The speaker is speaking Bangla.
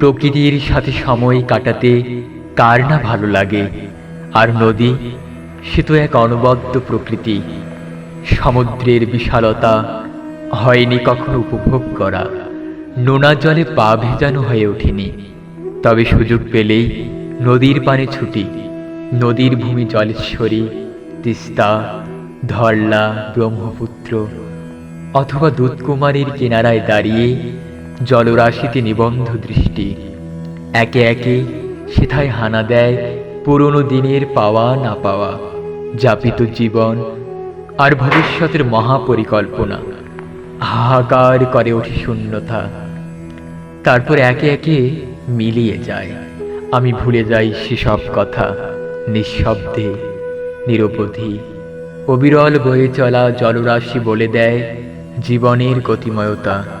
প্রকৃতির সাথে সময় কাটাতে কার না ভালো লাগে? আর নদী, সে তো এক অনবদ্য প্রকৃতি। সমুদ্রের বিশালতা হয়নি কখনো উপভোগ করা। নোনা জলে পা ভেজানো হয়ে ওঠেনি। তবে সুযোগ পেলেই নদীর পানে ছুটি। নদীর ভূমি জলেশ্বরী, তিস্তা, ধরলা, ব্রহ্মপুত্র অথবা দুধকুমারীর কিনারায় দাঁড়িয়ে জলরাশিতে নিবন্ধ দৃষ্টি। একে একে সেথায় হানা দেয় পুরনো দিনের পাওয়া না পাওয়া, যাপিত জীবন আর ভবিষ্যতের মহাপরিকল্পনা। হাহাকার করে ওঠে শূন্যতা। তারপর একে একে মিলিয়ে যায়। আমি ভুলে যাই সেসব কথা, নিঃশব্দে নিরবধি অবিরল বয়ে চলা জলরাশি বলে দেয় জীবনের গতিময়তা।